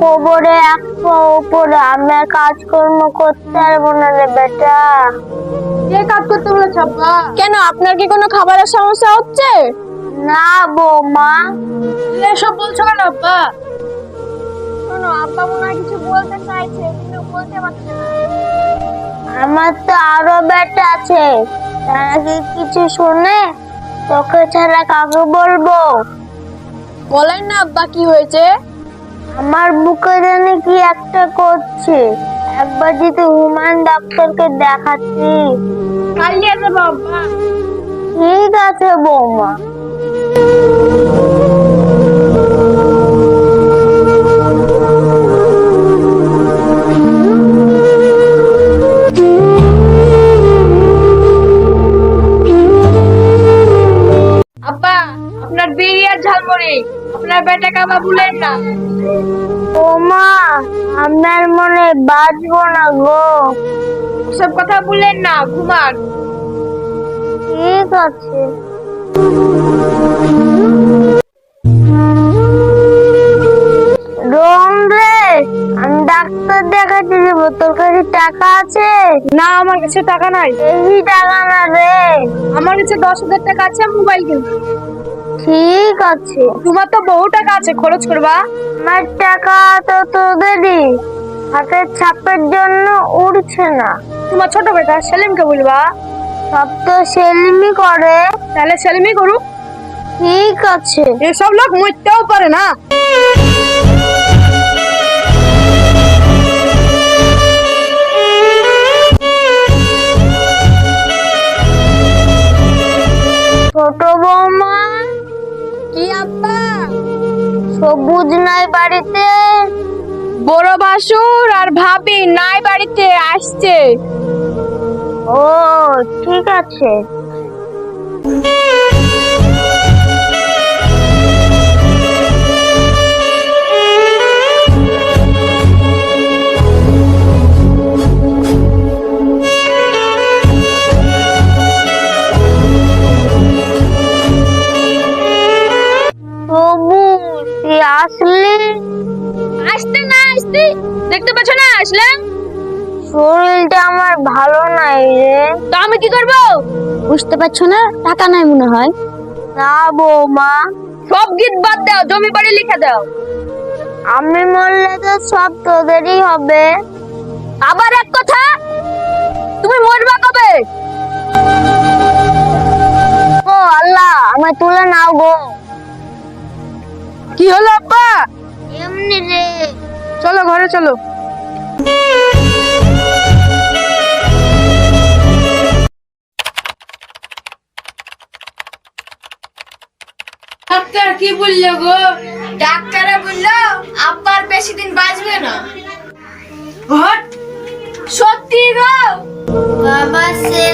কোবরে এক পা উপরে। আমি আর কাজকর্ম করতে পারব না রে বেটা। কে কাজ করতে বলেছে আব্বা? কেন আপনার কি কোনো খাবারের সমস্যা হচ্ছে? না বৌমা। এসব বলছো কেন আব্বা? শোনো আব্বা মনে হয় কিছু বলতে চাইছে কিন্তু বলতে পারছে না। আমার তো আরও বেটা আছে। তারা কি কিছু শুনে? তোকে ছাড়া কাকে বলব? বলেন না আব্বা কি হয়েছে? আমার বুকে যেন কি একটা করছে? একবার যদি হুমান ডাক্তারকে দেখাচ্ছি। বাবা। ঠিক আছে বৌমা। ঝালমুড়ি। আপনার বেটা কাবা ভুলেন না। বৌমা আমার মনে বাঁচবো না গো। সব কথা ভুলেন না ঘুমান। ঠিক আছে। আমি ডাক্তার দেখাতে যাব। তোর কাছে টাকা আছে? না আমার কাছে টাকা নাই। এই টাকা না রে। আমার কাছে দশ হাজার টাকা আছে মোবাইল কিনবো ঠিক আছে। তোমার তো বহু টাকা আছে খরচ করবা। আমার টাকা তো তোদেরই। হাতের ছাপের জন্য উড়ছে না। তোমার ছোট বেটা সেলিমকে বলবা। সব তো সেলিমি করে। তাহলে সেলিমই করুক। ঠিক আছে। এসব লোক মরতেও পারে না। ছোট বৌমা কি আব্বা? সবুজ নাই বাড়িতে? বড় ভাসুর আর ভাবি নাই বাড়িতে আসছে। ও ঠিক আছে। বুঝতে পারছ না? টাকা নাই মনে হয়। না বৌমা সব গীত বাদ দাও জমি বাড়ি লিখে দাও। আমি মরলে তো সব তোদেরই হবে। আবার এক কথা তুমি মরবা কবে? ও আল্লাহ আমায় তুলে নাও গো। কি হলো আব্বা? এমনি রে। চলো ঘরে চলো। কি বলল গো? ডাক্তারে বলল আব্বার বেশি দিন বাঁচবে না। হট। সত্যি গো? বাবা সেলিম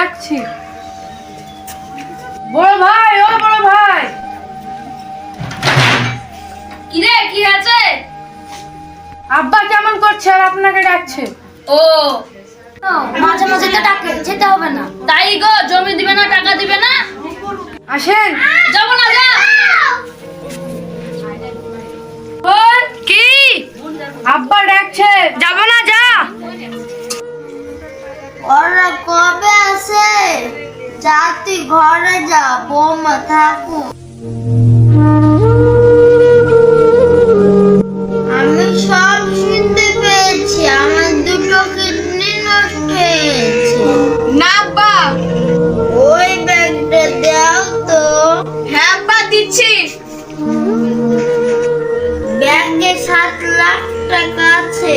ডাকছি বড় ভাই ও বড় ভাই। কি রে কি আছে আব্বা কেমন করছে আর আপনাকে ডাকছে? ও। মাঝে মাঝে তো ডাকে যেতে হবে না। তাই গো জমি দিবে না টাকা দিবে না? আসেন। যাব না যা। কি? আব্বা ডাকছে। যাব না যা। ওরা কবে আসে? যা তুই ঘরে যা বৌমা থাকুক। আমি সব শুনতে পেয়েছি আমার দুটো কিডনি নষ্ট হয়েছে। না আব্বা ওই ব্যাগটা দাও তো। হ্যাঁ আব্বা দিচ্ছি। ব্যাগে সাত লাখ টাকা আছে।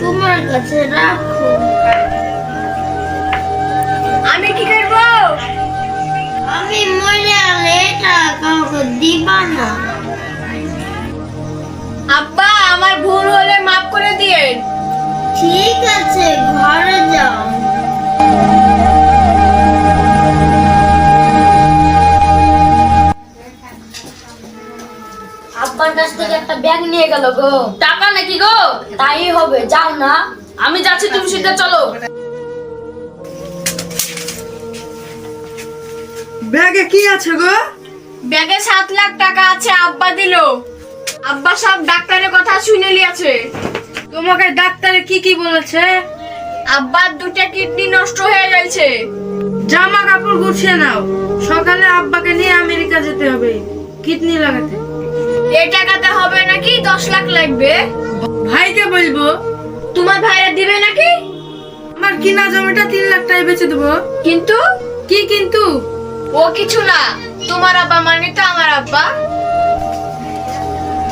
তোমার কাছে রাখো। কি করব? আমি মরে আলে কাউকে দিবা না। আব্বা আমার ভুল হলে মাফ করে দিয়ে ঠিক আছে ঘরে যাও। কাছ থেকে একটা ব্যাগ নিয়ে গেল গো। টাকা নাকি গো? তাই হবে যাও না। আমি যাচ্ছি তুমি সিদ্ধা চলো। ব্যাগে কি আছে গো? ব্যাগে সাত লাখ টাকা আছে আব্বা দিল। আব্বা সব ডাক্তারের কথা শুনে লিয়েছে তোমাকে ডাক্তারে কি কি বলেছে? আব্বার দুটো কিডনি নষ্ট হয়ে গেছে জামা কাপড় গুছিয়ে নাও। সকালে আব্বাকে নিয়ে আমেরিকা যেতে হবে কিডনি লাগাতে। এই টাকাতে হবে নাকি দশ লাখ লাগবে? ভাইকে বলব। তোমার ভাইরা দিবে নাকি? আমার কিনা জমিটা তিন লাখ টাকায় বেচে দেবো। কিন্তু? কি কিন্তু? ও কিছু না তোমার আব্বা মানে তো আমার আব্বা।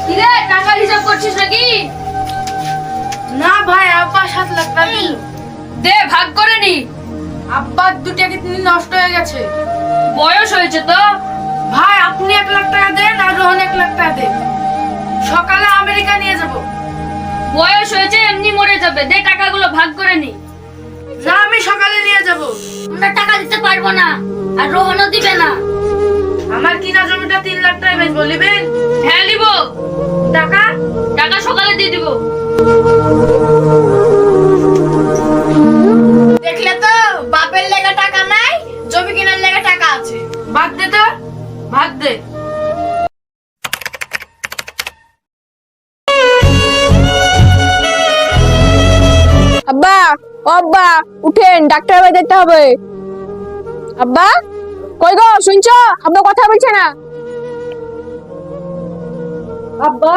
কিরে টাকার হিসাব করছিস নাকি? না ভাই আব্বা সাত লাখ টাকা দিল। দে ভাগ করে নি। আব্বার দুটো কিডনি নষ্ট হয়ে গেছে। বয়স হয়েছে তো। ভাই আপনি এক লাখ টাকা দেন আর রোহন এক লাখ টাকা দেন। সকালে আমেরিকা নিয়ে যাব। বয়স হয়েছে এমনি মরে যাবে। দে টাকাগুলো ভাগ করে নি। না আমি সকালে নিয়ে যাব। আমরা টাকা দিতে পারব না। আর রোহনও দিবে না। আমার কিনা জমিটা তিন লাখ টাকায় বেচবো নেবেন হ্যাঁ নিব। টাকা? টাকা সকালে দিয়ে দিব। দেখলে তো বাপের লেগে টাকা নাই জমি কেনার লেগে টাকা আছে। ভাগ দে তো ভাগ দে। আব্বা ও আব্বা উঠেন ডাক্তার বাড়ি যেতে হবে। আব্বা? কই গো শুনছো? আব্বা কথা বলছে না। আব্বা?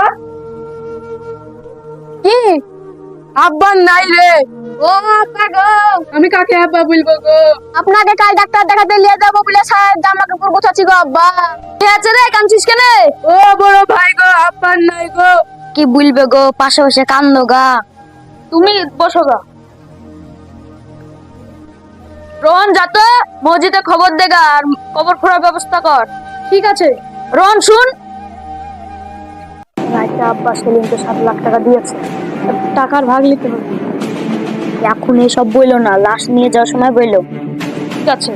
কি? আব্বা নাই রে। ও আব্বা গো। আমি কাকে আব্বা বলব গো? আপনাকে কাল ডাক্তার দেখাতে নিয়ে যাব বলে সাহেব জামা কাপড় গোছাচ্ছি গো আব্বা। কি আছে রে? কাঁদছিস কেন? ও বড় ভাই গো আব্বা নাই গো। কি বলবে গো? পাশে বসে কান্দো গা। তুমি বসো গা। রোহন যাতে মসজিদে খবর দেগা আর কবর খোঁড়ার ব্যবস্থা কর। ঠিক আছে। রোহন শুন। রাইতে আব্বা সেলিমকে সাত লাখ টাকা দিয়েছে। টাকার ভাগ নিতে হবে। এখন এসব বইলো না লাশ নিয়ে যাওয়ার সময় বইলো। ঠিক আছে।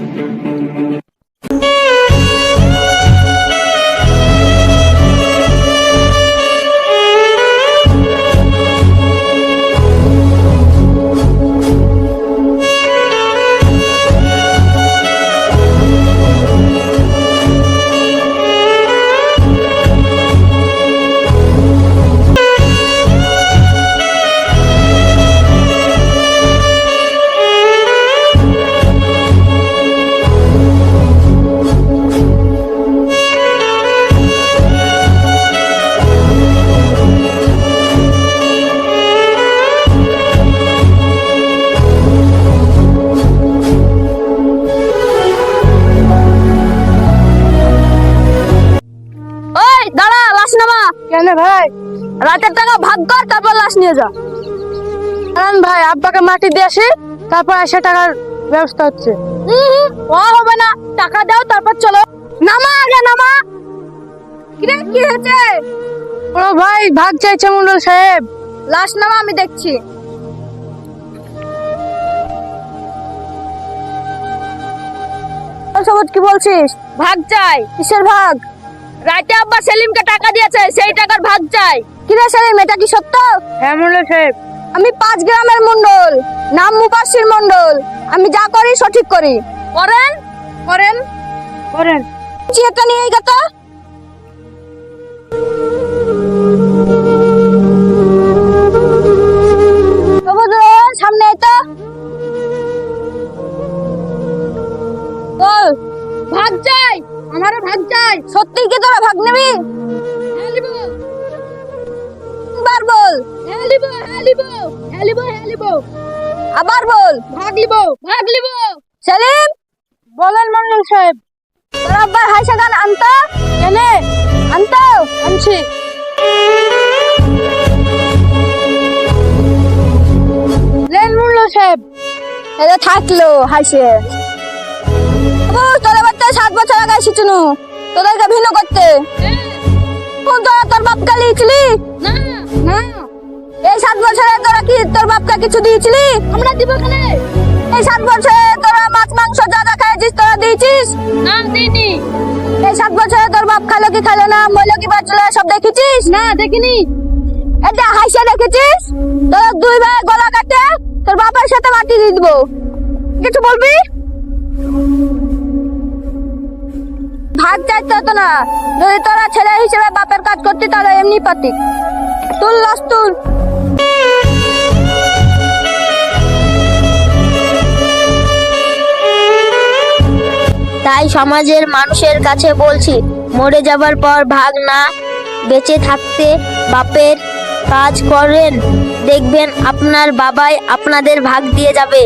ভাই? রাতের টাকা ভাগ কর, তারপর লাশ নিয়ে যা। কারণ ভাই, আব্বাকে মাটি দিয়ে আসি, তারপর এসে টাকার ব্যবস্থা হচ্ছে। ও হবে না। টাকা দাও, তারপর চলো। নামা আগে, নামা। কি হয়েছে? ও ভাই, ভাগ চাইছে মন্ডল সাহেব। লাশ নামা, আমি দেখছি। সবুজ কি বলছিস? ভাগ চাই, কিসের ভাগ? রাতে আব্বা সেলিমকে টাকা দিয়েছে সেই টাকার ভাগ চাই। কিরে সেলিম এটা কি সত্য? হ্যাঁ সাহেব। আমি পাঁচ গ্রামের মন্ডল নাম মুবাসির মন্ডল। আমি যা করি সঠিক করি। করেন? করেন? করেন। চেয়ারটা নিয়ে এই নিবি হ্যাঁ বার বল। আবার বল। ভাগ লিব সেলিম? বলেন মন্ডল সাহেব। আনতা? আনছি। লেন সাহেব। এটা থাকল তোর বাচ্চা সাত বছর আগে এসেছিল তোদেরকে ভিন্ন করতে। তোরা তোর বাপকে না। না। এই সাত বছরে তোরা কি তোর বাপকে কিছু দিয়েছিলি? আমরা দিব কেন? এই সাত বছরে তোরা মাছ মাংস যা যা খাইছিস তোরা দিয়েছিস? না দিনি এই সাত বছরে তোর বাপ খালো কি খালো না মইলো কি বাচ্চা সব দেখেছিস? না দেখিনি। এটা হাসিয়া দেখেছিস? তোর দুই ভাই গলা কাটে তোর বাপের সাথে মাটি দিয়ে দিবো। কিছু বলবি? ভাগ চাইতে হতো না। যদি তোরা ছেলে হিসেবে বাপের কাজ করতি, তাহলে এমনি পাতি তুল লাস তুল। তাই সমাজের মানুষের কাছে বলছি, মরে যাবার পর ভাগ না বেঁচে থাকতে বাপের কাজ করেন, দেখবেন আপনার বাবাই আপনাদের ভাগ দিয়ে যাবে।